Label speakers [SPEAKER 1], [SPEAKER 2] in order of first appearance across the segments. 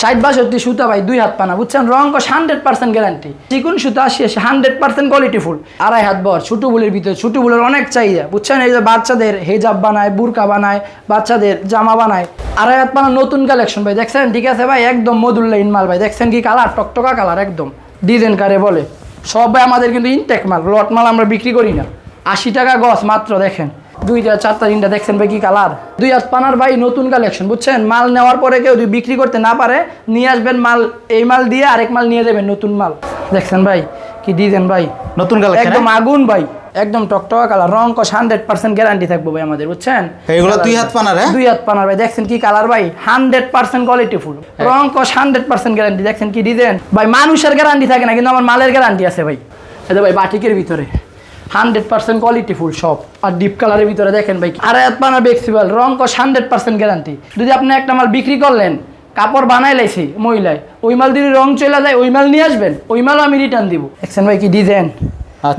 [SPEAKER 1] ষাট বাষট্টি সুতা ভাই, দুই হাত পানা, বুঝছেন? রং কষ হান্ড্রেড পার্সেন্ট গ্যারান্টি। চিকুন সুতা আসে হান্ড্রেড পার্সেন্ট কোয়ালিটি ফুল। আড়াই হাত বর, ছোটো বুলের ভিতরে, ছোটো বুলের অনেক চাহিদা, বুঝছেন? এই যে বাচ্চাদের হেজাব বানায়, বুরকা বানায়, বাচ্চাদের জামা বানায়। আড়াই হাত পানা নতুন কালেকশন ভাই, দেখছেন? ঠিক আছে ভাই? একদম মধুল্লাইন মাল ভাই, দেখছেন কি কালার টকটকা কালার একদম। ডিজাইন কারে বলে। সব ভাই আমাদের কিন্তু ইনটেক মাল লট মাল আমরা বিক্রি করি না। আশি টাকা গছ মাত্র, দেখেন। দুইটা চারটা তিনটা দেখছেন ভাই কি কালার দুই হাত পানার ভাই নতুন কালেকশন বুঝছেন? মাল নেওয়ার পরে কেউ যদি বিক্রি করতে না পারে নিয়ে আসবেন মাল এই মাল দিয়ে আরেক মাল নিয়ে যাবেন নতুন মাল। দেখছেন ভাই কি ডিজাইন ভাই?
[SPEAKER 2] নতুন কালেকশন
[SPEAKER 1] একদম আগুন ভাই একদম টকটকা কালার রং কস হান্ড্রেড পার্সেন্ট গ্যারান্টি থাকব ভাই আমাদের বুঝছেন?
[SPEAKER 2] এগুলো দুই হাত পানার হ্যাঁ?
[SPEAKER 1] দুই হাত পানার ভাই দেখছেন কি কালার ভাই? হান্ড্রেড পার্সেন্ট কোয়ালিটি ফুল রং কস হান্ড্রেড পার্সেন্ট গ্যারান্টি দেখছেন কি ডিজাইন? ভাই মানুষের গ্যারান্টি থাকে না কিন্তু আমার মালের গ্যারান্টি আছে ভাই। এটা ভাই বাটিকের ভিতরে। হান্ড্রেড পার্সেন্ট কোয়ালিটি ফুল সব। আর ডিপ কালারের ভিতরে দেখেন ভাই আর পানা বেক্সিবল রং কস হান্ড্রেড পার্সেন্ট গ্যারান্টি যদি আপনি একটা মাল বিক্রি করলেন কাপড় বানাই লাইছি মহিলায় ওই মাল যদি রং চলে যায় ওই মাল নিয়ে আসবেন ওই মালও আমি রিটার্ন দিব। দেখছেন ভাই কি ডিজাইন।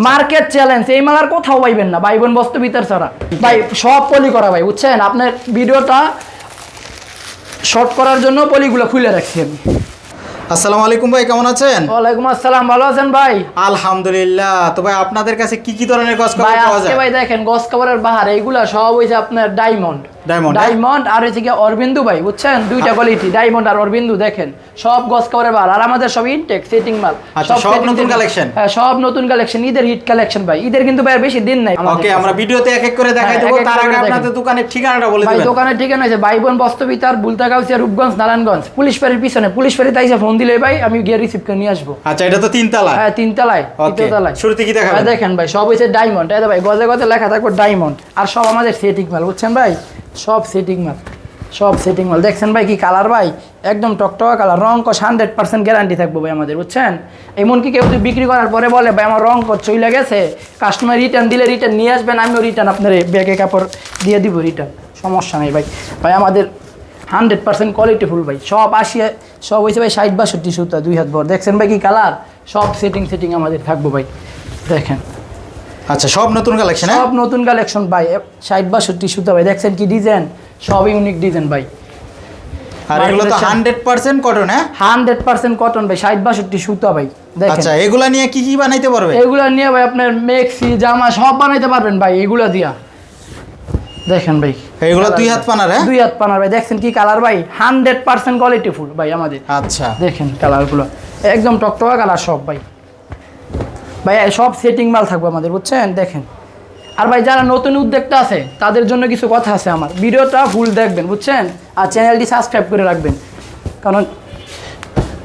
[SPEAKER 1] মার্কেট চ্যালেঞ্জ এই মাল আর কোথাও পাইবেন না ভাই বোন বস্তু ভিতর ছাড়া। ভাই সব পলি করা ভাই বুঝছেন? আপনার ভিডিওটা শর্ট করার জন্য পলিগুলো খুলে রাখছি আমি।
[SPEAKER 2] আসসালামু আলাইকুম ভাই কেমন আছেন?
[SPEAKER 1] ওয়ালাইকুম আসসালাম ভালো আছেন ভাই?
[SPEAKER 2] আলহামদুলিল্লাহ। তো ভাই আপনাদের কাছে কি কি ধরনের গছ
[SPEAKER 1] ভাই
[SPEAKER 2] পাওয়া যায়?
[SPEAKER 1] ভাই দেখেন গস কাভারের বাহার এইগুলা সব হইছে আপনার ডায়মন্ড ডায়মন্ড আর হচ্ছে কি অরবিন্দু ভাই বুঝছেন? দুইটা কোয়ালিটি ডায়মন্ড আর অরবিন্দু দেখেন। সব গস কাভারের আর আমাদের সব ইনটেক সেটিং মাল।
[SPEAKER 2] আচ্ছা, সব নতুন collection?
[SPEAKER 1] হ্যাঁ সব নতুন কালেকশন ঈদের হিট কালেকশন ভাই। ঈদের কিন্তু ভাই বেশি দিন নাই
[SPEAKER 2] ওকে আমরা ভিডিওতে এক এক করে দেখাই
[SPEAKER 1] হ্যাঁ,
[SPEAKER 2] দেবো।
[SPEAKER 1] এক
[SPEAKER 2] তার আগে আপনাদের দোকানের ঠিকানাটা বলে
[SPEAKER 1] ভাই দোকানের ঠিকানা আছে ভাই বোন বস্তবিতার বুলতাগাউসিয়া রূপগঞ্জ নারায়ণগঞ্জ। পুলিশ বাড়ির পিছনে পুলিশ বাড়িতে আইসা ফোন দিলে ভাই আমি গিয়ে রিসিভ করে নিয়ে আসব।
[SPEAKER 2] আচ্ছা এটা তো তিন তিনতলা
[SPEAKER 1] হ্যাঁ তৃতীয় তলায়
[SPEAKER 2] শুরুতে কি দেখাবেন?
[SPEAKER 1] হ্যাঁ, দেখেন ভাই সব হয়েছে ডায়মন্ড এই ভাই গজে গজে লেখা থাকবে ডায়মন্ড আর সব আমাদের সেটিং মাল বুঝছেন ভাই? সব সেটিং মাল, সব সেটিং মাল। দেখছেন ভাই কি কালার ভাই? একদম টকটকা কালার রং কস হান্ড্রেড পার্সেন্ট গ্যারান্টি থাকব ভাই আমাদের, বুঝছেন? এমনকি কেউ যদি বিক্রি করার পরে বলে, ভাই, আমার রং কস চলে গেছে কাস্টমার রিটার্ন দিলে রিটার্ন নিয়ে আসবেন, আমিও রিটার্ন আপনার ব্যাগে কাপড় দিয়ে দিব রিটার্ন সমস্যা নেই ভাই। ভাই, আমাদের হান্ড্রেড পার্সেন্ট কোয়ালিটি ফুল ভাই। সব আসিয়া সব হয়েছে ভাই ষাট বাষট্টি সুতা, দুই হাত ভর। দেখছেন ভাই কি কালার সব সেটিং সেটিং আমাদের থাকব ভাই। দেখেন।
[SPEAKER 2] আচ্ছা সব নতুন কালেকশন
[SPEAKER 1] সব নতুন কালেকশন ভাই। ষাট বাষট্টি সুতা ভাই। দেখছেন কি ডিজাইন সব ইউনিক ডিজাইন ভাই।
[SPEAKER 2] আর এগুলো তো
[SPEAKER 1] Market
[SPEAKER 2] হান্ড্রেড পার্সেন্ট কটন হ্যাঁ?
[SPEAKER 1] হান্ড্রেড পার্সেন্ট কটন ভাই। ষাট বাষট্টি সুতা ভাই। দেখেন।
[SPEAKER 2] আচ্ছা এগুলা নিয়ে কি কি বানাইতে পারবে?
[SPEAKER 1] এগুলো নিয়ে ভাই আপনার মেক্সি জামা সব বানাইতে পারবেন ভাই এগুলো দিয়া। দেখেন ভাই।
[SPEAKER 2] এগুলো দুই হাত পানার হ্যাঁ?
[SPEAKER 1] দুই হাত পানার ভাই। দেখছেন কি কালার ভাই? হান্ড্রেড পার্সেন্ট কোয়ালিটি ফুল ভাই আমাদের।
[SPEAKER 2] আচ্ছা।
[SPEAKER 1] দেখেন কালারগুলো একদম টকটকা কালার সব ভাই। ভাই সব সেটিং মাল থাকবে আমাদের বুঝছেন? দেখেন। আর ভাই যারা নতুন উদ্যোক্তা আছে তাদের জন্য কিছু কথা আছে আমার। ভিডিওটা ফুল দেখবেন বুঝছেন? আর চ্যানেলটি সাবস্ক্রাইব করে রাখবেন। কারণ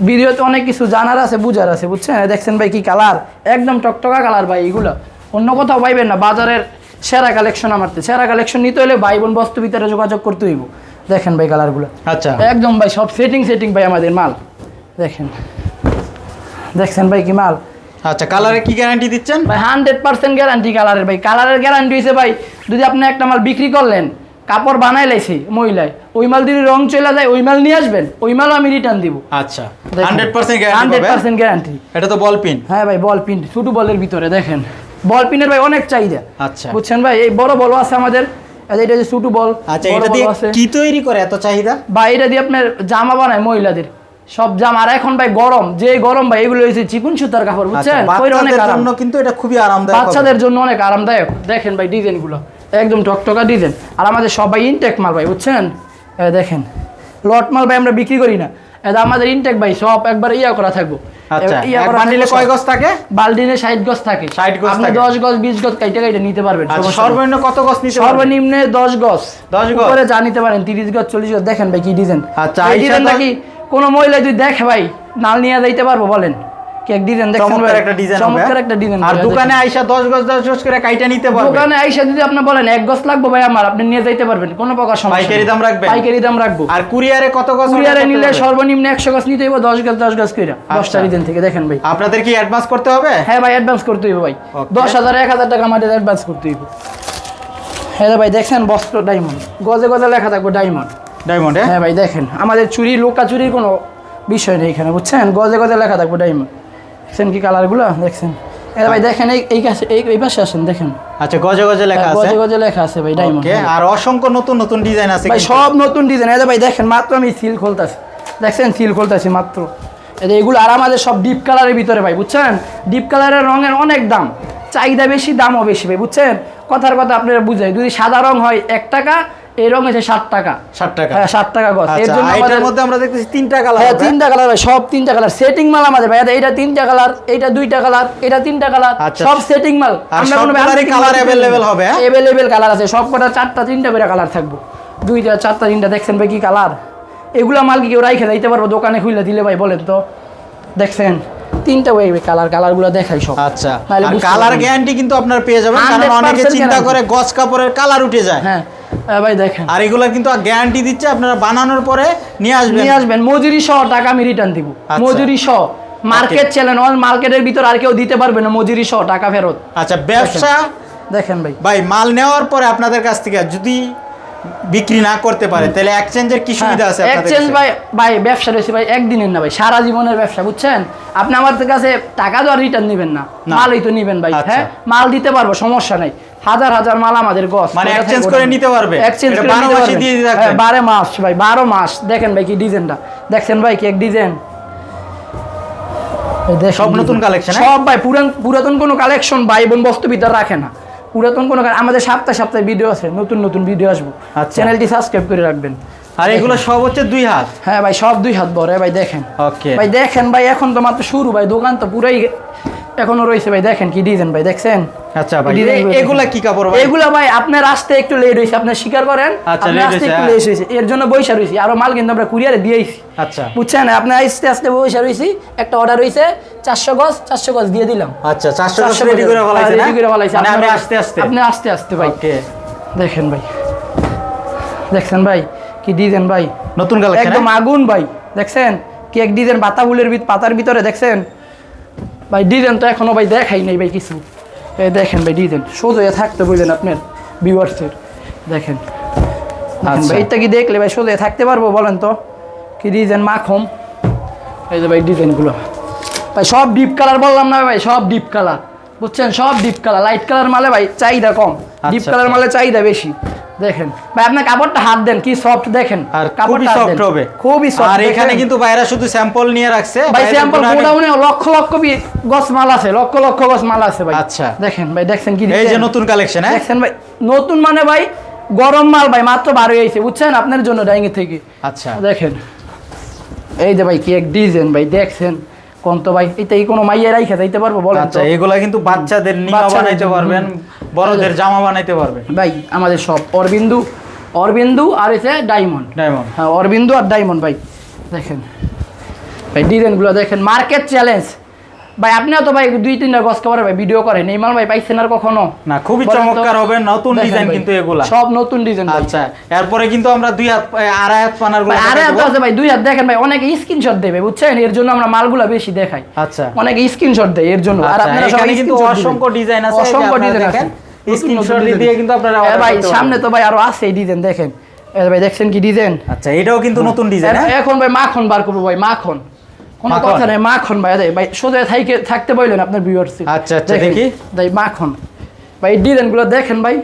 [SPEAKER 1] ভিডিওতে অনেক কিছু জানার আছে বুঝার আছে বুঝছেন? দেখছেন ভাই কি কালার একদম টকটকা কালার ভাই এগুলো। অন্য কোথাও পাইবেন না বাজারের সেরা কালেকশন আমার তো। সেরা কালেকশন নিতে হলে ভাই বোন বস্তু ভিতরে যোগাযোগ করতে হইব। দেখেন ভাই কালারগুলো
[SPEAKER 2] আচ্ছা।
[SPEAKER 1] একদম ভাই সব সেটিং সেটিং ভাই আমাদের মাল। দেখেন। দেখছেন ভাই কি মাল?
[SPEAKER 2] আচ্ছা কালারে কি গ্যারান্টি দিচ্ছেন?
[SPEAKER 1] ভাই হান্ড্রেড পার্সেন্ট গ্যারান্টি কালারের ভাই। কালারের গ্যারান্টি হয়েছে ভাই যদি আপনি একটা মাল বিক্রি করলেন কাপড় বানাই লাইছি মহিলায় ওই মাল যদি রং চলে যায় ওই মাল নিয়ে আসবেন ওই মালও আমি রিটার্ন দিব।
[SPEAKER 2] আচ্ছা hundred percent
[SPEAKER 1] hundred percent guarantee
[SPEAKER 2] এটা তো বল পিন
[SPEAKER 1] হ্যাঁ ভাই বল পিন ছোটো বলের ভিতরে দেখেন। বল পিনের ভাই অনেক চাহিদা।
[SPEAKER 2] আচ্ছা।
[SPEAKER 1] বুঝছেন ভাই? এই বড় বল আছে আমাদের এই এটা যে ছোটো বল
[SPEAKER 2] আচ্ছা এটা দিয়ে কি তৈরি করে এত চাহিদা?
[SPEAKER 1] বা এটা দিয়ে আপনার জামা বানায় মহিলাদের। সব জামা আর এখন ভাই গরম যে গরম ভাই এগুলো হয়েছে চিকুন সুতার কাপড়
[SPEAKER 2] আচ্ছা
[SPEAKER 1] বুঝছেন?
[SPEAKER 2] বাচ্চাদের জন্য কিন্তু এটা খুবই আরামদায়ক
[SPEAKER 1] বাচ্চাদের জন্য অনেক আরামদায়ক। দেখেন ভাই ডিজাইনগুলো একদম টকটকা ডিজাইন আর আমাদের সবাই ইনটেক মাল ভাই বুঝছেন? দেখেন লট মাল ভাই আমরা বিক্রি করি না। এটা আমাদের ইনটেক ভাই সব একবার ইয়া করা থাকব। এ-
[SPEAKER 2] এক
[SPEAKER 1] করা
[SPEAKER 2] বান্ডিলে
[SPEAKER 1] থাকব
[SPEAKER 2] কয় গজ থাকে?
[SPEAKER 1] বালডিনে ষাট গজ থাকে।
[SPEAKER 2] 60 গজ
[SPEAKER 1] আপনি দশ গজ বিশ গজ কাইটে কাইটে নিতে পারবেন
[SPEAKER 2] সর্বনিম্ন কত গজ নিতে পারবে
[SPEAKER 1] সর্বনিম্নে দশ গজ।
[SPEAKER 2] 10 গজ?
[SPEAKER 1] উপরে যা নিতে পারেন তিরিশ গজ চল্লিশ গজ দেখেন ভাই কি ডিজাইন
[SPEAKER 2] আচ্ছা,
[SPEAKER 1] এই ডিজাইনটা কি কোনো মহিলা যদি দেখে ভাই নাল নিয়ে যাইতে পারব বলেন। কি এক ডিজাইন দেখছেন
[SPEAKER 2] চমৎকার একটা ডিজাইন
[SPEAKER 1] চমৎকার একটা ডিজাইন
[SPEAKER 2] আর দোকানে আইসা 10 গজ 10 গজ করে কাইটা নিতে পারবে।
[SPEAKER 1] দোকানে আইসা যদি আপনি বলেন এক গজ লাগবে ভাই আমার আপনি নিয়ে যাইতে পারবেন কোনো প্রকার সমস্যা
[SPEAKER 2] পাইকারি দাম রাখবেন?
[SPEAKER 1] পাইকারি দাম রাখব।
[SPEAKER 2] আর কুরিয়ারে কত গজ
[SPEAKER 1] কুরিয়ারে নিলে সর্বনিম্ন গজ নিতে হইব গজ গজ দশটা
[SPEAKER 2] আচ্ছা।
[SPEAKER 1] ডিজাইন থেকে দেখেন ভাই।
[SPEAKER 2] আপনাদের কি অ্যাডভান্স করতে হবে?
[SPEAKER 1] হ্যাঁ ভাই অ্যাডভান্স করতে হইব ভাই।
[SPEAKER 2] Okay.
[SPEAKER 1] দশ হাজার এক হাজার টাকা আমাদের অ্যাডভান্স করতে হইব। হ্যাঁ ভাই দেখছেন বস্ত্র ডায়মন্ড গজে গজে লেখা থাকবে ডায়মন্ড
[SPEAKER 2] ডায়মন্ড
[SPEAKER 1] হ্যাঁ ভাই দেখেন। আমাদের চুরি লোকা চুরির কোনো বিষয় নেই এখানে বুঝছেন? গজে গজে লেখা থাকবে ডায়মন্ড দেখছেন কি কালারগুলো? দেখছেন? এটা ভাই দেখেন এই এই কাছে এই এই পাশে আসেন দেখেন।
[SPEAKER 2] আচ্ছা গজে গজে লেখা আছে
[SPEAKER 1] গজে গজে লেখা আছে ভাই ডায়মন্ড
[SPEAKER 2] আর অসংখ্য নতুন নতুন ডিজাইন আছে
[SPEAKER 1] ভাই সব নতুন ডিজাইন এটা ভাই দেখেন মাত্র আমি সিল খুলতেছি। দেখছেন? সিল খুলতেছি মাত্র। এগুলো আর আমাদের সব ডিপ কালারের ভিতরে ভাই বুঝছেন? ডিপ কালারের রঙের অনেক দাম। চাহিদা বেশি দামও বেশি ভাই বুঝছেন? কথার কথা আপনারা বুঝাই যদি সাদা রং হয় এক টাকা এই রং হচ্ছে ষাট টাকা।
[SPEAKER 2] ষাট টাকা।
[SPEAKER 1] হ্যাঁ ষাট টাকা গজ। এর
[SPEAKER 2] আচ্ছা
[SPEAKER 1] জন্য আমাদের
[SPEAKER 2] মধ্যে আমরা দেখতেছি তিনটা কালার
[SPEAKER 1] হ্যাঁ তিনটা কালার সব তিনটা কালার। সেটিং মাল আমাদের ভাই এইটা তিনটা কালার এইটা দুইটা কালার এটা তিনটা কালার
[SPEAKER 2] আচ্ছা।
[SPEAKER 1] সব সেটিং মাল।
[SPEAKER 2] সবগুলারই colour available হবে, হ্যাঁ?
[SPEAKER 1] অ্যাভেলেবেল কালার আছে সব কটা চারটা তিনটা করে কালার থাকব। দুইটা চারটা তিনটা দেখছেন ভাই কি কালার? এগুলা মাল কি কেউ রাইখে যাইতে পারব? দোকানে খুলে দিলে ভাই বলেন তো। দেখছেন? তিনটা ওই কালার কালারগুলো দেখাই সব।
[SPEAKER 2] আচ্ছা কালার গ্যারান্টি কিন্তু আপনার পেয়ে যাবেন কারণ অনেকে চিন্তা করে গজ কাপড়ের কালার উঠে যায়।
[SPEAKER 1] হ্যাঁ। ভাই দেখেন।
[SPEAKER 2] আর এগুলা কিন্তু গ্যারান্টি দিচ্ছে আপনারা বানানোর পরে নিয়ে আসবেন।
[SPEAKER 1] নিয়ে আসবেন। মজুরি সহ টাকা আমি রিটার্ন দিব।
[SPEAKER 2] আচ্ছা।
[SPEAKER 1] মজুরি সহ। মার্কেট চ্যালেঞ্জ মার্কেটের ভিতর আর কেউ দিতে পারবে না মজুরি সহ টাকা ফেরত।
[SPEAKER 2] আচ্ছা ব্যবসা
[SPEAKER 1] দেখেন ভাই।
[SPEAKER 2] ভাই মাল নেওয়ার পরে আপনাদের কাছ থেকে যদি বিক্রি না করতে পারে তাহলে এক্সচেঞ্জের কি সুবিধা আছে আপনাদের
[SPEAKER 1] এক্সচেঞ্জ ভাই ভাই ব্যবসা রয়েছে ভাই একদিনের না ভাই সারা জীবনের ব্যবসা বুঝছেন? আপনি আমার কাছে টাকা তো আর রিটার্ন নেবেন না। মালই তো নেবেন ভাই
[SPEAKER 2] আচ্ছা।
[SPEAKER 1] হ্যাঁ? মাল দিতে পারব সমস্যা নাই। হাজার হাজার মাল আমাদের গছ
[SPEAKER 2] মানে exchange করে নিতে পারবে?
[SPEAKER 1] এক্সচেঞ্জ করে
[SPEAKER 2] 12
[SPEAKER 1] নিতে
[SPEAKER 2] মাসই দিয়ে দিতে
[SPEAKER 1] হ্যাঁ,
[SPEAKER 2] থাকবেন?
[SPEAKER 1] বারো মাস ভাই বারো মাস। দেখেন ভাই কি ডিজাইনটা দেখছেন ভাই কি এক ডিজাইন
[SPEAKER 2] সব নতুন collection, হ্যাঁ?
[SPEAKER 1] সব ভাই পুরান পুরাতন কোনো কালেকশন ভাই বোন বস্তু ভিতর রাখে না। পুরাতন কোনো কারণ আমাদের সপ্তাহে সপ্তাহে ভিডিও আছে নতুন নতুন ভিডিও আসব। চ্যানেলটি সাবস্ক্রাইব করে রাখবেন।
[SPEAKER 2] আর এগুলো সব হচ্ছে দুই হাত?
[SPEAKER 1] হ্যাঁ ভাই সব দুই হাত বড় ভাই দেখেন।
[SPEAKER 2] ওকে
[SPEAKER 1] ভাই দেখেন ভাই এখন তো মাত্র শুরু ভাই দোকান তো পুরাই এখনও রয়েছে ভাই দেখেন কি ডিজাইন ভাই দেখছেন?
[SPEAKER 2] আচ্ছা ভাই। এগুলা কি কাপড় ভাই?
[SPEAKER 1] এগুলা ভাই আপনার আসতে একটু লেট হয়েছে আপনি স্বীকার করেন।
[SPEAKER 2] আচ্ছা, late
[SPEAKER 1] একটু
[SPEAKER 2] হ্যাঁ।
[SPEAKER 1] লেট হয়েছে। এর জন্য বৈশা রয়েছি। আরও মাল কিন্তু আমরা কুরিয়ারে দিয়েছি।
[SPEAKER 2] আচ্ছা।
[SPEAKER 1] বুঝছেন? আপনি আস্তে আস্তে বৈশা রয়েছি। একটা অর্ডার হয়েছে চারশো গজ চারশো গজ দিয়ে দিলাম।
[SPEAKER 2] আচ্ছা চারশো
[SPEAKER 1] 400
[SPEAKER 2] রেডি করে
[SPEAKER 1] হ্যাঁ,
[SPEAKER 2] ফেলাইছে না
[SPEAKER 1] ready করে ফেলাইছে।
[SPEAKER 2] মানে আস্তে আস্তে।
[SPEAKER 1] আপনি আস্তে আস্তে ভাই। দেখেন ভাই। দেখছেন ভাই? কি ডিজাইন ভাই?
[SPEAKER 2] নতুন কালেকশন
[SPEAKER 1] একদম আগুন ভাই। দেখছেন? কি এক ডিজাইন পাতা ফুলের ভিত- পাতার ভিতরে দেখছেন? ভাই ডিজাইন তো এখনও ভাই দেখাই নাই ভাই কিছু। এই দেখেন ভাই ডিজাইন সোজা থাকতে বললেন আপনার ভিউয়ার্সের দেখেন।
[SPEAKER 2] আচ্ছা।
[SPEAKER 1] এইটা কি দেখলে ভাই সোজা থাকতে পারব বলেন তো? কি ডিজাইন মাখম। এই যে ভাই ডিজাইনগুলো ভাই সব ডিপ কালার বললাম না ভাই সব ডিপ কালার বুঝছেন? সব ডিপ কালার লাইট কালার মালে ভাই চাহিদা কম। ডিপ
[SPEAKER 2] আচ্ছা,
[SPEAKER 1] কালার
[SPEAKER 2] আচ্ছা।
[SPEAKER 1] মালে চাহিদা বেশি। দেখেন। ভাই আপনার কাপড়টা হাত দেন কি সফট দেখেন।
[SPEAKER 2] আর খুবই সফট হবে।
[SPEAKER 1] খুবই সফট
[SPEAKER 2] আর এখানে কিন্তু শুধু স্যাম্পল নিয়ে রাখছে।
[SPEAKER 1] ভাই স্যাম্পল গোডাউনে লক্ষ লক্ষ বি- গছ মাল আছে লক্ষ লক্ষ গছ মাল আছে ভাই।
[SPEAKER 2] আচ্ছা।
[SPEAKER 1] দেখেন ভাই দেখছেন কি
[SPEAKER 2] এই যে নতুন কালেকশন হ্যাঁ?
[SPEAKER 1] দেখছেন ভাই নতুন মানে ভাই গরম মাল ভাই মাত্র বার হয়ে গেছে বুঝছেন? আপনার জন্য ডাইঙ্গি থেকে।
[SPEAKER 2] আচ্ছা।
[SPEAKER 1] দেখেন। এই যে ভাই কি এক ডিজাইন ভাই দেখছেন? কোন তো ভাই এটা কি কোনো মাইয়া রাইখা যাইতে পারব বলেন
[SPEAKER 2] আচ্ছা এগুলা কিন্তু বাচ্চাদের
[SPEAKER 1] বাচ্চাদের
[SPEAKER 2] বানাইতে পারবেন। বড়দের জামা বানাইতে পারবে।
[SPEAKER 1] ভাই আমাদের সব অরবিন্দু অরবিন্দু আর হচ্ছে ডায়মন্ড।
[SPEAKER 2] ডায়মন্ড।
[SPEAKER 1] হ্যাঁ অরবিন্দু আর ডায়মন্ড ভাই। দেখেন। ভাই ডিজাইনগুলো দেখেন মার্কেট চ্যালেঞ্জ। ভাই আপনিও তো ভাই দুই তিনটা গছ খাবার ভাই ভিডিও করেন। এই মাল ভাই পাইছেন আর কখনো?
[SPEAKER 2] না খুবই চমৎকার হবে নতুন ডিজাইন কিন্তু এগুলা।
[SPEAKER 1] সব নতুন ডিজাইন
[SPEAKER 2] আচ্ছা এরপরে কিন্তু আমরা দুই হাত আড়াই হাত
[SPEAKER 1] পানারগুলো আরে এত আছে ভাই দুই হাত দেখেন ভাই অনেকে স্ক্রিনশট দেবে বুঝছেন? এর জন্য আমরা মালগুলা বেশি দেখাই।
[SPEAKER 2] আচ্ছা।
[SPEAKER 1] অনেকে স্ক্রিনশট দেয় এর জন্য। আর
[SPEAKER 2] আচ্ছা,
[SPEAKER 1] আপনারা সবাই
[SPEAKER 2] কিন্তু অসংখ্য ডিজাইন আছে
[SPEAKER 1] অসংখ্য ডিজাইন আছে
[SPEAKER 2] দেখেন,
[SPEAKER 1] নতুন
[SPEAKER 2] দিয়ে কিন্তু আপনারা
[SPEAKER 1] হ্যাঁ ভাই সামনে তো ভাই আরও আছে এই ডিজাইন দেখেন। এই ভাই দেখছেন কি ডিজাইন
[SPEAKER 2] আচ্ছা এটাও কিন্তু নতুন ডিজাইন হ্যাঁ?
[SPEAKER 1] এখন ভাই মাখন বার করব ভাই মাখন। কোনো কথা নেই মাখন ভাই ভাই সোজা থাইকে থাকতে বললেন আপনার ভিউয়ার্স
[SPEAKER 2] আচ্ছা, আচ্ছা, দেখি।
[SPEAKER 1] ভাই মাখন। ভাই দেখেন ভাই।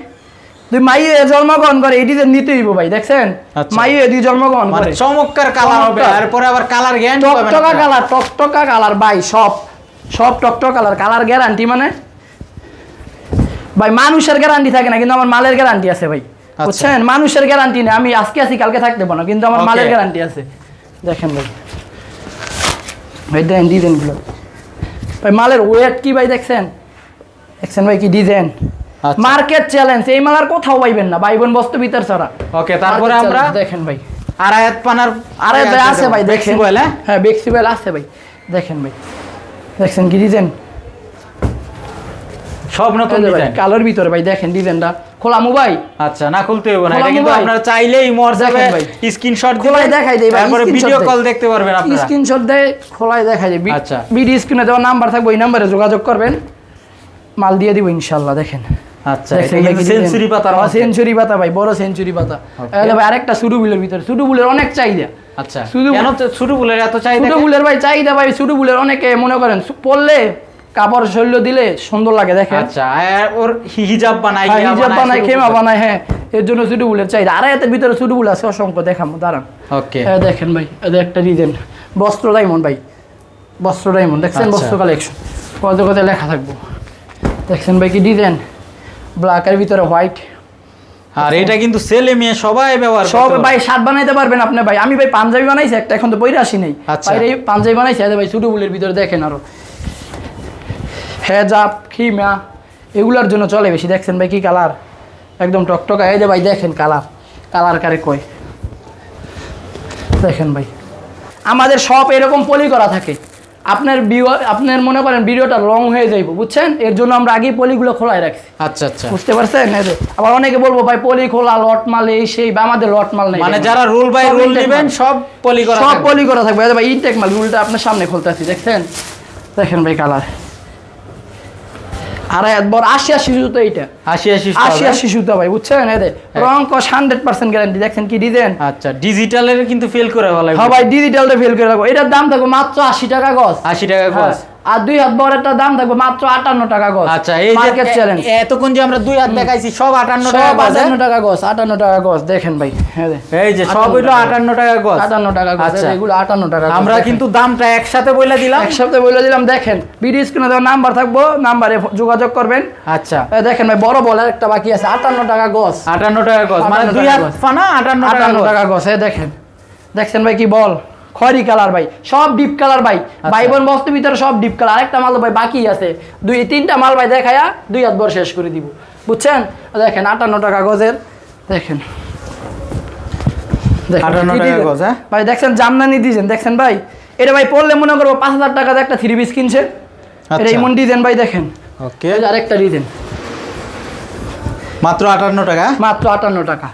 [SPEAKER 1] তুই মাইয়ে জন্মগ্রহণ করে এই ডিজাইন নিতে হইব ভাই দেখছেন?
[SPEAKER 2] আচ্ছা।
[SPEAKER 1] মাইয়ে দুই জন্মগ্রহণ
[SPEAKER 2] মানে
[SPEAKER 1] করে।
[SPEAKER 2] চমৎকার কালার হবে। এরপরে আবার কালার গ্যারান্টি পাবেন
[SPEAKER 1] টকটকা কালার টকটকা কালার ভাই সব। সব টকটক কালার কালার গ্যারান্টি মানে? ভাই মানুষের গ্যারান্টি থাকে না কিন্তু আমার মালের গ্যারান্টি আছে ভাই। বুঝছেন? মানুষের গ্যারান্টি নেই আমি আজকে আছি কালকে থাকতে পারো কিন্তু আমার মালের গ্যারান্টি আছে। দেখেন ভাই। ভাই দেন ডিজাইনগুলো ভাই মালের ওয়েট কি ভাই দেখছেন? দেখছেন ভাই কি ডিজাইন। মার্কেট চ্যালেঞ্জ এই মাল আর কোথাও পাইবেন না ভাই বোন বস্তু ভিতর ছাড়া।
[SPEAKER 2] ওকে তারপরে আমরা
[SPEAKER 1] দেখেন ভাই।
[SPEAKER 2] আড়াই হাত পানার
[SPEAKER 1] আরে ভাই আছে ভাই দেখেন।
[SPEAKER 2] ফ্লেক্সিবল হ্যাঁ?
[SPEAKER 1] হ্যাঁ ফ্লেক্সিবল আছে ভাই দেখেন ভাই। দেখছেন কি ডিজাইন
[SPEAKER 2] সব নতুন ডিজাইন
[SPEAKER 1] কালোর ভিতরে ভাই দেখেন ডিজাইনটা খোলা মোবাইল?
[SPEAKER 2] আচ্ছা না খুলতে হবে না এটা কিন্তু আপনারা চাইলেই মোর যাবে
[SPEAKER 1] দেখেন ভাই।
[SPEAKER 2] স্ক্রিনশট
[SPEAKER 1] খোলাই দেখাই দেই ভাই
[SPEAKER 2] তারপরে ভিডিও কল দেখতে পারবেন আপনারা।
[SPEAKER 1] স্ক্রিনশট দেয় খোলাই দেখা যায়
[SPEAKER 2] আচ্ছা।
[SPEAKER 1] ভিডিও স্ক্রিনে দেওয়া নাম্বার থাকবে ওই নাম্বারে যোগাযোগ করবেন। মাল দিয়ে দিব ইনশাআল্লাহ দেখেন।
[SPEAKER 2] আচ্ছা সেঞ্চুরি মধ্যে।
[SPEAKER 1] সেঞ্চুরি পাতা ভাই বড় সেঞ্চুরি পাতা। ভাই আরেকটা সুডু বুলের ভিতরে। সুডু বুলের অনেক চাহিদা।
[SPEAKER 2] আচ্ছা ছোট বুলের এত চাহিদা?
[SPEAKER 1] সুডু বুলের ভাই চাহিদা ভাই সুডু বুলের অনেকে মনে করেন পড়লে কাপড় শৈল্য দিলে সুন্দর লাগে দেখেন।
[SPEAKER 2] আচ্ছা আর ওর হিজাব বানাই
[SPEAKER 1] হ্যাঁ, হিজাব
[SPEAKER 2] শুরু
[SPEAKER 1] খেমা হ্যাঁ এর জন্য সুটুবুলের চাহিদা। আর এতের ভিতরে সুটুবুল আছে অসংখ্য দেখাম দাঁড়ান।
[SPEAKER 2] ওকে।
[SPEAKER 1] দেখেন ভাই এদের একটা ডিজাইন বস্ত্র ডায়মন্ড ভাই বস্ত্র ডায়মন্ড দেখছেন?
[SPEAKER 2] আচ্ছা।
[SPEAKER 1] বস্ত্র কালেকশন কত কত লেখা থাকব। দেখছেন ভাই কি ডিজাইন ব্ল্যাকের ভিতরে হোয়াইট
[SPEAKER 2] আর এটা কিন্তু ছেলে মেয়ে সবাই ব্যবহার
[SPEAKER 1] সব ভাই শার্ট বানাইতে পারবেন আপনি ভাই। আমি ভাই পাঞ্জাবি বানাইছি একটা এখন তো বইরা আসি নাই।
[SPEAKER 2] আচ্ছা।
[SPEAKER 1] পাঞ্জাবি বানাইছি ভাই সুটুবুলের ভিতরে দেখেন আরও। হেজাব খিমা এগুলার জন্য চলে বেশি। দেখছেন ভাই কি কালার একদম টকটকা। এই যে ভাই দেখেন কালার কালার কারে কয়? দেখেন ভাই। আমাদের সব এরকম পলি করা থাকে। আপনার আপনার মনে করেন ভিডিওটা লং হয়ে যাইব বুঝছেন? এর জন্য আমরা আগেই পলিগুলো খোলাই রাখছি।
[SPEAKER 2] আচ্ছা আচ্ছা।
[SPEAKER 1] বুঝতে পারছেন? আবার অনেকে বলব ভাই পলি খোলা লট মাল এই সেই বা আমাদের লট মাল নেই।
[SPEAKER 2] মানে যারা রুল বাই রুল নেবেন সব পলি করা
[SPEAKER 1] সব পলি করা থাকবে। ভাই ইনটেক মাল রুলটা আপনার সামনে খুলতেছি দেখছেন? দেখেন ভাই কালার আড়াই হাত বড় আশি আশি জুতো এইটা।
[SPEAKER 2] আশি আশি
[SPEAKER 1] আশি আশি জুতো ভাই বুঝছেন? এদের রং কস হান্ড্রেড পার্সেন্ট গ্যারান্টি দেখছেন কি ডিজাইন
[SPEAKER 2] আচ্ছা ডিজিটালের কিন্তু ফেল করে ভালো
[SPEAKER 1] হ্যাঁ ভাই ডিজিটালটা ফেল করে রাখব। এটার দাম থাকবে মাত্র আশি টাকা গজ।
[SPEAKER 2] আশি টাকা
[SPEAKER 1] হ্যাঁ,
[SPEAKER 2] গজ
[SPEAKER 1] আর দুই হাত বড়েরটার দাম থাকবে মাত্র আটান্ন টাকা গজ।
[SPEAKER 2] আচ্ছা এই যে
[SPEAKER 1] মার্কেট চ্যালেঞ্জ
[SPEAKER 2] এতক্ষণ যে আমরা দুই হাত দেখাইছি সব আটান্ন টাকা
[SPEAKER 1] সব
[SPEAKER 2] হ্যাঁ?
[SPEAKER 1] আটান্ন টাকা গজ আটান্ন টাকা গজ দেখেন ভাই হ্যাঁ
[SPEAKER 2] এই যে সব হইল আটান্ন টাকা গজ।
[SPEAKER 1] আটান্ন টাকা গজ
[SPEAKER 2] আচ্ছা।
[SPEAKER 1] এগুলো আটান্ন টাকা
[SPEAKER 2] আমরা কিন্তু দামটা একসাথে বলে দিলাম।
[SPEAKER 1] একসাথে বলে দিলাম দেখেন ভিডিও স্ক্রিনে দেওয়ার নাম্বার থাকব নাম্বারে যোগাযোগ করবেন।
[SPEAKER 2] আচ্ছা।
[SPEAKER 1] দেখেন ভাই বড় বল আর একটা বাকি আছে আটান্ন টাকা গজ।
[SPEAKER 2] আটান্ন টাকা গজ মানে দুই হাত ফানা আটান্ন টাকা
[SPEAKER 1] আটান্ন
[SPEAKER 2] গজ।
[SPEAKER 1] দেখেন। দেখছেন ভাই কি বল? খয়রি কালার ভাই সব ডিপ কালার ভাই।
[SPEAKER 2] আচ্ছা।
[SPEAKER 1] ভাই বোন বস্তুর ভিতরে সব ডিপ কালার আরেকটা মাল ভাই বাকি আছে। দুই তিনটা মাল ভাই দেখায়া দুই হাত বর শেষ করে দিব। বুঝছেন? দেখেন আটান্ন টাকা গজের। দেখেন। দেখেন,
[SPEAKER 2] 58
[SPEAKER 1] কি
[SPEAKER 2] টাকা
[SPEAKER 1] দিয়েছেন?
[SPEAKER 2] গজ, হ্যাঁ?
[SPEAKER 1] ভাই দেখছেন জামদানি দিয়েছেন দেখছেন ভাই? এটা ভাই পড়লে মনে করব পাঁচ হাজার টাকাতে একটা থ্রি পিস কিনছে। এটা
[SPEAKER 2] আচ্ছা।
[SPEAKER 1] এমন ডিজাইন ভাই দেখেন।
[SPEAKER 2] ওকে।
[SPEAKER 1] আরেকটা ডিজাইন
[SPEAKER 2] মাত্র আটান্ন টাকা?
[SPEAKER 1] মাত্র আটান্ন টাকা।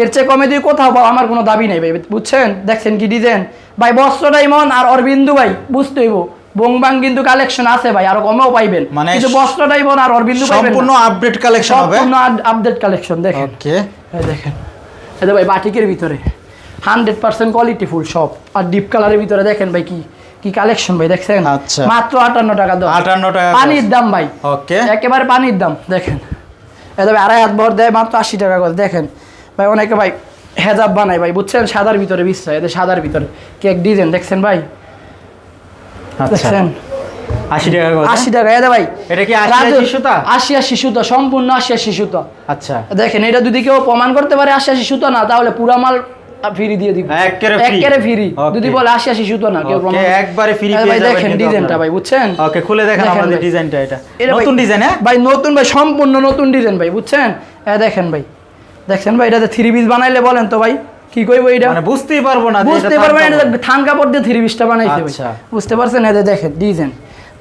[SPEAKER 1] এর চেয়ে কমে দিয়ে কোথাও আমার কোনো দাবি নেই ভাই বুঝছেন? দেখছেন কি ডিজাইন ভাই বস্ত্র ডায়মন্ড আর অরবিন্দু ভাই বুঝতে হইব। বংবাং কিন্তু কালেকশন আছে ভাই আরও কমেও পাইবেন।
[SPEAKER 2] মানে
[SPEAKER 1] কিন্তু বস্ত্র ডায়মন্ড আর অরবিন্দু পাইবেন
[SPEAKER 2] সম্পূর্ণ আপডেট কালেকশন হবে?
[SPEAKER 1] সম্পূর্ণ আপডেট কালেকশন দেখেন।
[SPEAKER 2] ওকে
[SPEAKER 1] এই দেখেন। এটা ভাই বাটিকের ভিতরে। হান্ড্রেড পার্সেন্ট কোয়ালিটি ফুল সব আর ডিপ কালারের ভিতরে দেখেন ভাই কি কি কালেকশন ভাই দেখছেন?
[SPEAKER 2] আচ্ছা।
[SPEAKER 1] মাত্র আটান্ন টাকা দাম।
[SPEAKER 2] 58 টাকা
[SPEAKER 1] পানির দাম ভাই।
[SPEAKER 2] ওকে
[SPEAKER 1] একেবারে পানির দাম দেখেন। এটা ভাই আড়াই হাত ভর দেয় মাত্র আশি টাকা করে দেখেন। ভাই অনেকে ভাই হেজাব বানায় ভাই বুঝছেন? সাদার ভিতরে বিশ্বাস এদের সাদার ভিতরে। কেক ডিজাইন দেখছেন ভাই?
[SPEAKER 2] আচ্ছা।
[SPEAKER 1] দেখছেন?
[SPEAKER 2] আশি টাকা গজ
[SPEAKER 1] আশি টাকা এটা ভাই
[SPEAKER 2] এটা কি আশি সুতা?
[SPEAKER 1] আশি আশি সুতো সম্পূর্ণ আশি আশি সুতো।
[SPEAKER 2] আচ্ছা।
[SPEAKER 1] দেখেন এটা যদি কেউ প্রমাণ করতে পারে আশি আশি সুতো না তাহলে পুরা মাল ফ্রি দিয়ে দিব? একেবারে ফ্রি যদি বলে আশি আশি সুতো না কেউ
[SPEAKER 2] একবারে
[SPEAKER 1] ভাই দেখেন ডিজাইনটা ভাই বুঝছেন?
[SPEAKER 2] ওকে খুলে দেখেন
[SPEAKER 1] দেখেন
[SPEAKER 2] আমাদের ডিজাইনটা এটা। নতুন ডিজাইন হ্যাঁ?
[SPEAKER 1] ভাই নতুন ভাই সম্পূর্ণ নতুন ডিজাইন ভাই বুঝছেন? এ দেখেন ভাই। দেখছেন ভাই এটাতে থ্রি পিস বানাইলে বলেন তো ভাই কি কইব এটা
[SPEAKER 2] মানে বুঝতেই পারব না
[SPEAKER 1] বুঝতে
[SPEAKER 2] থান
[SPEAKER 1] পারবেন এটা থান কাপড় দিয়ে থ্রি পিসটা বানাইছে ভাই।
[SPEAKER 2] আচ্ছা।
[SPEAKER 1] বুঝতে পারছেন? এতে দেখেন ডিজাইন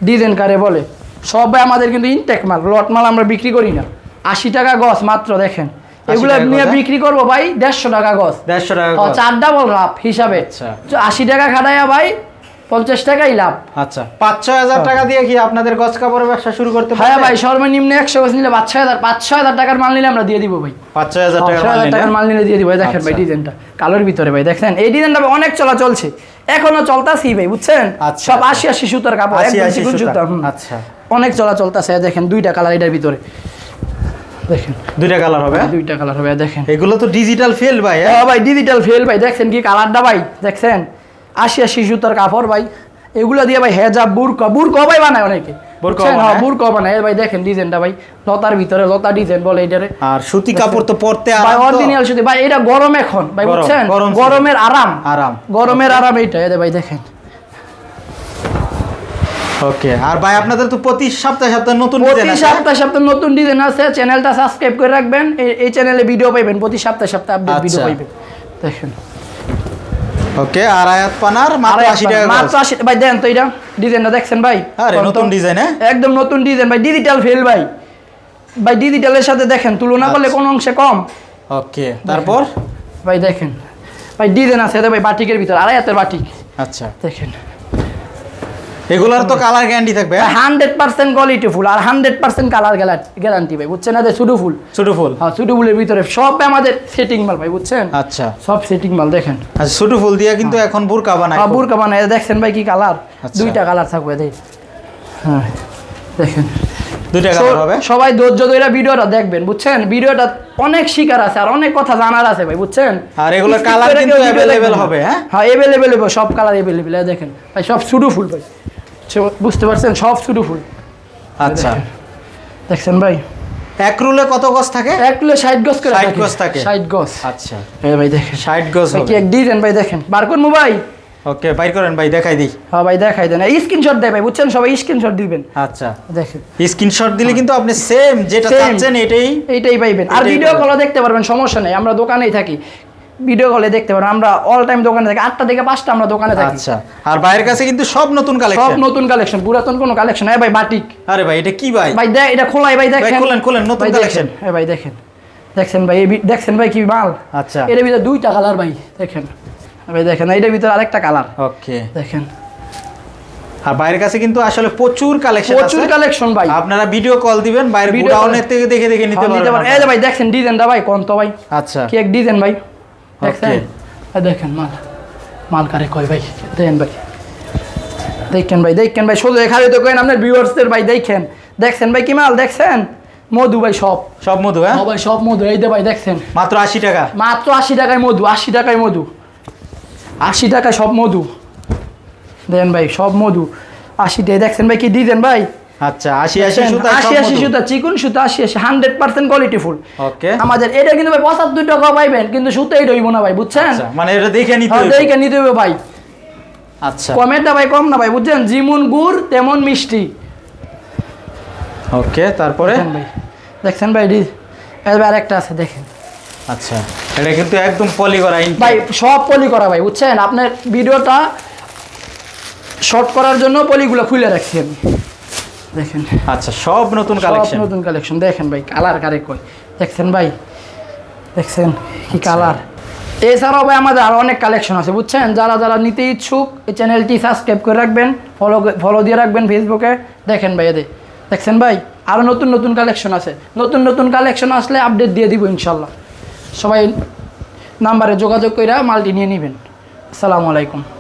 [SPEAKER 1] ডিজাইন কারে বলে? সব ভাই আমাদের কিন্তু ইনটেক মাল লট মাল আমরা বিক্রি করি না। আশি টাকা গছ মাত্র দেখেন। এগুলো নিয়ে
[SPEAKER 2] হ্যাঁ?
[SPEAKER 1] বিক্রি করব ভাই দেড়শো টাকা গছ
[SPEAKER 2] দেড়শো টাকা।
[SPEAKER 1] চার ডাবল লাভ হিসাবে।
[SPEAKER 2] আচ্ছা।
[SPEAKER 1] আশি টাকা খাটাইয়া ভাই পঞ্চাশ টাকাই লাভ।
[SPEAKER 2] আচ্ছা পাঁচ ছয় হাজার টাকা দিয়ে কি আপনাদের গজ কাপড়ের ব্যবসা শুরু করতে
[SPEAKER 1] হ্যাঁ ভাই সর্বনিম্ন একশো গজ নিলে পাঁচ ছয় হাজার পাঁচ ছয় হাজার টাকার মাল নিলে আমরা দিয়ে দিব ভাই।
[SPEAKER 2] পাঁচ ছয় হাজার টাকা
[SPEAKER 1] হাজার টাকার মাল নিলে দিয়ে দিব। দেখেন ভাই
[SPEAKER 2] আচ্ছা।
[SPEAKER 1] ডিজাইনটা কালোর ভিতরে ভাই দেখছেন এই ডিজাইনটা অনেক চলা চলছে। এখনও চলতাছি ভাই বুঝছেন?
[SPEAKER 2] আচ্ছা,
[SPEAKER 1] সব। আশি আশি সুতার কাপড়
[SPEAKER 2] সুতা। আচ্ছা।
[SPEAKER 1] অনেক চলা চলতেছে দেখেন দুইটা কালার এটার ভিতরে। দেখেন।
[SPEAKER 2] দুইটা কালার হবে
[SPEAKER 1] দুইটা কালার হবে দেখেন।
[SPEAKER 2] এগুলো তো ডিজিটাল ফেল ভাই হ্যাঁ?
[SPEAKER 1] ভাই ডিজিটাল ফেল ভাই দেখছেন কি কালারটা ভাই দেখছেন? আশি আশি সুতার কাপড় ভাই। এগুলো দিয়ে ভাই হেজাব বুরকা বুরকা ভাই বানায় অনেকে।
[SPEAKER 2] বুরকা
[SPEAKER 1] হ্যাঁ
[SPEAKER 2] বানায়?
[SPEAKER 1] বুরকা বানায়। এই ভাই দেখেন ডিজাইনটা ভাই লতার ভিতরে লতা ডিজাইন বলে এটারে।
[SPEAKER 2] আর সুতি কাপড় তো পরতে
[SPEAKER 1] ভাই অরিজিনাল সুতি। ভাই এটা গরম এখন। ভাই বুঝছেন? গরমের আরাম।
[SPEAKER 2] আরাম।
[SPEAKER 1] গরমের আরাম এইটা। এই ভাই দেখেন।
[SPEAKER 2] ওকে আর ভাই আপনাদের তো প্রতি সপ্তাহে সপ্তাহে নতুন
[SPEAKER 1] প্রতি সপ্তাহে সপ্তাহে নতুন ডিজাইন আছে। চ্যানেলটা সাবস্ক্রাইব করে রাখবেন। এই- চ্যানেলে ভিডিও পাইবেন। প্রতি সপ্তাহে সপ্তাহে আপডেট ভিডিও
[SPEAKER 2] আচ্ছা।
[SPEAKER 1] পাইবেন। দেখেন।
[SPEAKER 2] ওকে আর আয়াত পানার মাত্র
[SPEAKER 1] আর
[SPEAKER 2] আশি টাকা
[SPEAKER 1] মাত্র আশি ভাই দেন তো এটা। ডিজাইনটা দেখছেন ভাই?
[SPEAKER 2] আরে নতুন ডিজাইন হ্যাঁ?
[SPEAKER 1] একদম নতুন ডিজাইন ভাই ডিজিটাল ফেল ভাই। ভাই ডিজিটালের সাথে দেখেন তুলনা করলে
[SPEAKER 2] আচ্ছা।
[SPEAKER 1] কোন অংশে কম।
[SPEAKER 2] ওকে তারপর?
[SPEAKER 1] ভাই দেখেন। ভাই ডিজাইন আছে ভাই বাটিকের ভিতর আড়াই হাতের বাটিক।
[SPEAKER 2] আচ্ছা।
[SPEAKER 1] দেখেন।
[SPEAKER 2] এগুলার তো কালার গ্যারান্টি থাকবে হ্যাঁ?
[SPEAKER 1] হান্ড্রেড পার্সেন্ট কোয়ালিটি ফুল আর হান্ড্রেড পার্সেন্ট কালার গ্যারান্টি ভাই বুঝছেন না শুধু ফুল?
[SPEAKER 2] ছোট ফুল।
[SPEAKER 1] হ্যাঁ শুধু ফুলের ভিতরে সব আমাদের সেটিং মাল ভাই বুঝছেন?
[SPEAKER 2] আচ্ছা।
[SPEAKER 1] সব সেটিং মাল দেখেন।
[SPEAKER 2] আচ্ছা ছোট ফুল দিয়ে কিন্তু এখন বুরকা বানায়
[SPEAKER 1] হ্যাঁ বুরকা বানায় দেখছেন ভাই কি কালার
[SPEAKER 2] আচ্ছা।
[SPEAKER 1] দুইটা কালার থাকবে দেখ। হ্যাঁ দেখেন।
[SPEAKER 2] দুইটা কালার হবে।
[SPEAKER 1] সবাই ধৈর্য ধরে ভিডিওটা দেখবেন বুঝছেন? ভিডিওটা অনেক শিকার আছে আর অনেক কথা জানার আছে ভাই বুঝছেন?
[SPEAKER 2] আর এগুলোর
[SPEAKER 1] কালার
[SPEAKER 2] কিন্তু
[SPEAKER 1] না।
[SPEAKER 2] হবে, হ্যাঁ?
[SPEAKER 1] হ্যাঁ অ্যাভেলেবেল হবে সব কালার অ্যাভেলেবেল দেখেন। ভাই সব শুধু ফুল ভাই। বুঝতে পারছেন সব শুধু ফুল।
[SPEAKER 2] আচ্ছা।
[SPEAKER 1] দেখছেন ভাই?
[SPEAKER 2] এক রুলে কত গজ থাকে?
[SPEAKER 1] এক কিলো ষাট গজ করে
[SPEAKER 2] 60 গজ থাকে?
[SPEAKER 1] ষাট গজ।
[SPEAKER 2] আচ্ছা।
[SPEAKER 1] এই ভাই দেখেন।
[SPEAKER 2] ষাট গজ
[SPEAKER 1] কি এক ডিজাইন? ভাই দেখেন। বার করব ভাই?
[SPEAKER 2] ওকে বাইর করেন ভাই দেখাই দিই।
[SPEAKER 1] হ্যাঁ ভাই দেখাই দেন। স্ক্রিনশট দেয় ভাই বুঝছেন? সবাই স্ক্রিনশট দিবেন।
[SPEAKER 2] আচ্ছা।
[SPEAKER 1] দেখেন।
[SPEAKER 2] স্ক্রিনশট দিলে কিন্তু আপনি সেম যেটা চাচ্ছেন এটাই
[SPEAKER 1] এইটাই পাইবেন। আর
[SPEAKER 2] এটাই
[SPEAKER 1] ভিডিও। কলে দেখতে পারবেন সমস্যা নেই। আমরা দোকানেই থাকি। ভিডিও কলে দেখতে পারবেন আমরা অল টাইম দোকানে থাকি। আটটা থেকে পাঁচটা আমরা দোকানে থাকি।
[SPEAKER 2] আচ্ছা আর বাইরের কাছে কিন্তু সব নতুন কালেকশন
[SPEAKER 1] সব
[SPEAKER 2] কালেকশন
[SPEAKER 1] নতুন কালেকশন পুরাতন কোনো কালেকশন হ্যাঁ ভাই বাটিক।
[SPEAKER 2] আরে ভাই এটা কি ভাই?
[SPEAKER 1] ভাই দেখ এটা খোলাই ভাই দেখেন।
[SPEAKER 2] খোলেন, খোলেন, নতুন collection।
[SPEAKER 1] হ্যাঁ ভাই দেখেন। দেখছেন ভাই দেখছেন ভাই কি মাল?
[SPEAKER 2] আচ্ছা।
[SPEAKER 1] এর ভিতরে দুইটা কালার ভাই দেখেন। ভাই দেখেন এটার ভিতরে আরেকটা কালার
[SPEAKER 2] ওকে।
[SPEAKER 1] দেখেন।
[SPEAKER 2] আর বাইরের কাছে কিন্তু আসলে প্রচুর কালেকশন
[SPEAKER 1] প্রচুর কালেকশন ভাই।
[SPEAKER 2] আপনারা ভিডিও কল দিবেন বাইরের গোডাউনের থেকে দেখে দেখে নিতে
[SPEAKER 1] হ্যাঁ,
[SPEAKER 2] পারবেন
[SPEAKER 1] এই ভাই দেখছেন ডিজাইনটা ভাই কোন তো ভাই।
[SPEAKER 2] আচ্ছা।
[SPEAKER 1] কি এক ডিজাইন ভাই? দেখছেন? দেখেন মাল। মাল কারে কয় ভাই? দেন ভাই। দেখেন ভাই দেখেন ভাই শুধু এখানে তো কেন আপনার ভিউয়ার্সদের ভাই দেখেন। দেখছেন ভাই কি মাল? দেখছেন? মধু ভাই সব।
[SPEAKER 2] সব মধু হ্যাঁ?
[SPEAKER 1] সবাই সব মধু। এই দে ভাই দেখছেন?
[SPEAKER 2] মাত্র আশি টাকা।
[SPEAKER 1] মাত্র আশি টাকায় মধু আশি টাকায় মধু। আশি টাকায় সব মধু। দেন ভাই সব মধু। আশি টাকা দেখছেন ভাই কি দিতেন ভাই?
[SPEAKER 2] আচ্ছা? সুতা
[SPEAKER 1] সুতা চিকুন সুতা কোয়ালিটি ফুল।
[SPEAKER 2] ওকে
[SPEAKER 1] আমাদের এটা কিন্তু ভাই পঁচাত্তর টাকা পাইবেন কিন্তু সুতাই রইব না ভাই বুঝছেন?
[SPEAKER 2] আচ্ছা মানে এটা দেখে নিতে
[SPEAKER 1] হ্যাঁ,
[SPEAKER 2] হবে।
[SPEAKER 1] দেখে নিতে হবে ভাই।
[SPEAKER 2] আচ্ছা।
[SPEAKER 1] কমেরটা ভাই কম না ভাই বুঝছেন? যেমন গুড় তেমন মিষ্টি।
[SPEAKER 2] ওকে তারপরে?
[SPEAKER 1] ভাই দেখছেন ভাই ডি এবার আরেকটা আছে দেখেন।
[SPEAKER 2] আচ্ছা এটা কিন্তু একদম পলি করা
[SPEAKER 1] ভাই সব পলি করা ভাই বুঝছেন? আপনার ভিডিওটা শর্ট করার জন্য পলিগুলো খুলে রাখছি আমি। দেখেন।
[SPEAKER 2] আচ্ছা সব নতুন কালেকশন?
[SPEAKER 1] নতুন কালেকশন। দেখেন ভাই কালার কারে কই দেখছেন ভাই? দেখছেন কি কালার? এছাড়াও ভাই আমাদের আরও অনেক কালেকশন আছে বুঝছেন? যারা যারা নিতে ইচ্ছুক এই চ্যানেলটি সাবস্ক্রাইব করে রাখবেন ফলো ফলো দিয়ে রাখবেন ফেসবুকে দেখেন ভাই এদের। দেখছেন ভাই? আরও নতুন নতুন কালেকশন আছে। নতুন নতুন কালেকশন আসলে আপডেট দিয়ে দিব ইনশাল্লাহ সবাই নাম্বারে যোগাযোগ করে মালটি নিয়ে নেবেন। আসসালামু আলাইকুম।